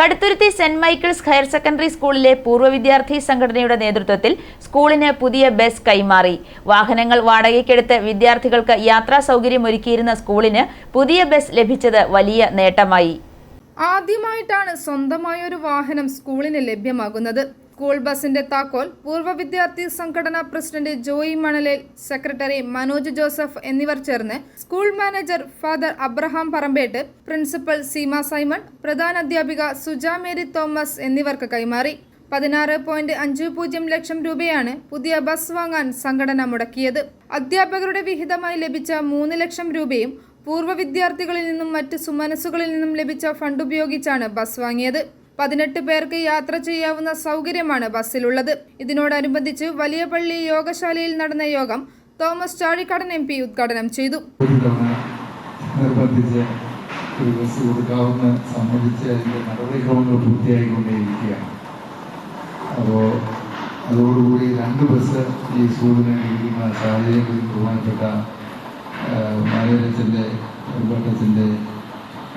Kaduthuruthy saint Michael's higher secondary സ്കൂളിലെ പൂർവ വിദ്യാർത്ഥി സംഘടനയുടെ നേതൃത്വത്തിൽ സ്കൂളിന് പുതിയ ബസ് കൈമാറി. വാഹനങ്ങൾ വാടകയ്ക്കെടുത്ത് വിദ്യാർത്ഥികൾക്ക് യാത്രാ സൗകര്യം ഒരുക്കിയിരുന്ന സ്കൂളിന് പുതിയ ബസ് ലഭിച്ചത് വലിയ നേട്ടമായി. ആദ്യമായിട്ടാണ് സ്വന്തമായ ഒരു വാഹനം സ്കൂളിന് ലഭ്യമാകുന്നത്. സ്കൂൾ ബസിന്റെ താക്കോൽ പൂർവ വിദ്യാർത്ഥി സംഘടനാ president Joy Manalel secretary Manoj Joseph എന്നിവർ ചേർന്ന് school manager father Abraham Parampettu principal Seema Simon പ്രധാന അധ്യാപിക സുജ മേരി തോമസ് എന്നിവർക്ക് കൈമാറി. പതിനാറ് പോയിന്റ് അഞ്ച് പൂജ്യം ലക്ഷം രൂപയാണ് പുതിയ ബസ് വാങ്ങാൻ സംഘടന മുടക്കിയത്. അധ്യാപകരുടെ വിഹിതമായി ലഭിച്ച മൂന്ന് ലക്ഷം രൂപയും പൂർവ വിദ്യാർത്ഥികളിൽ നിന്നും മറ്റ് സുമനസ്സുകളിൽ നിന്നും ലഭിച്ച ഫണ്ട് ഉപയോഗിച്ചാണ് ബസ് വാങ്ങിയത്. പതിനെട്ട് പേർക്ക് യാത്ര ചെയ്യാവുന്ന സൗകര്യമാണ് ബസ്സിലുള്ളത്. ഇതിനോടനുബന്ധിച്ച് വലിയ പള്ളി യോഗശാലയിൽ നടന്ന യോഗം തോമസ് ചാഴിക്കടൻ എം പി ഉദ്ഘാടനം ചെയ്തു. നിർബന്ധിച്ച് ഒരു അതോടുകൂടി രണ്ട് ബസ് ഈ സ്കൂളിന് ലഭിക്കുന്ന സാഹചര്യങ്ങളിൽ ബഹുമാനപ്പെട്ട മാനേജത്തിന്റെ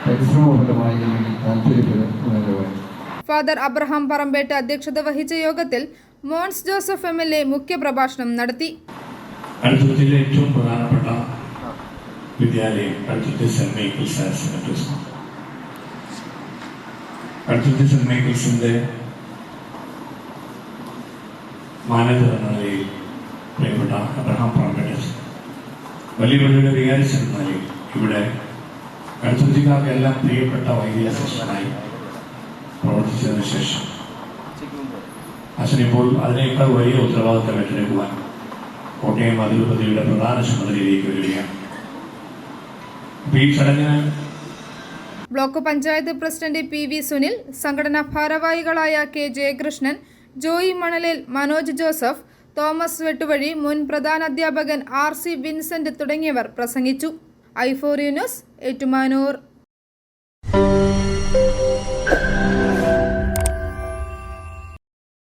പരിശ്രമഫലമായി അല്ലെങ്കിൽ താല്പര്യപരമായി ഫാദർ അബ്രഹാം പറമ്പേട്ട് അധ്യക്ഷത വഹിച്ച യോഗത്തിൽ Mons Joseph M L A മുഖ്യപ്രഭാഷണം നടത്തി. അടുത്തത്തിലെ ഏറ്റവും പ്രധാനപ്പെട്ട വിദ്യാലയം അടുത്തത്തെ പ്രിയപ്പെട്ട അബ്രഹാം പറമ്പേട്ടസ് വലിയ പള്ളിയുടെ വികാരിച്ചൻ എന്ന നിലയിൽ ഇവിടെ അടുത്തത്തിക്കാർക്കെല്ലാം പ്രിയപ്പെട്ട വൈദ്യ ശിഷ്യനായി പ്രവർത്തിച്ചതിന് ശേഷം. അച്ഛനിപ്പോൾ അതിനേക്കാൾ വലിയ ഉത്തരവാദിത്തം ഏറ്റെടുക്കുവാൻ കോട്ടയം അതിരൂപതയുടെ പ്രധാന ചുമതലയിലേക്ക് വരികയാണ്. Block panchayat president P V Sunil സംഘടനാ ഭാരവാഹികളായ കെ ജയകൃഷ്ണൻ ജോയി മണലിൽ മനോജ് ജോസഫ് തോമസ് വെട്ടുവഴി മുൻ പ്രധാന അധ്യാപകൻ ആർ സി വിൻസെന്റ് തുടങ്ങിയവർ പ്രസംഗിച്ചു. ഐഫോറിയൂസ് ഏറ്റുമാനൂർ.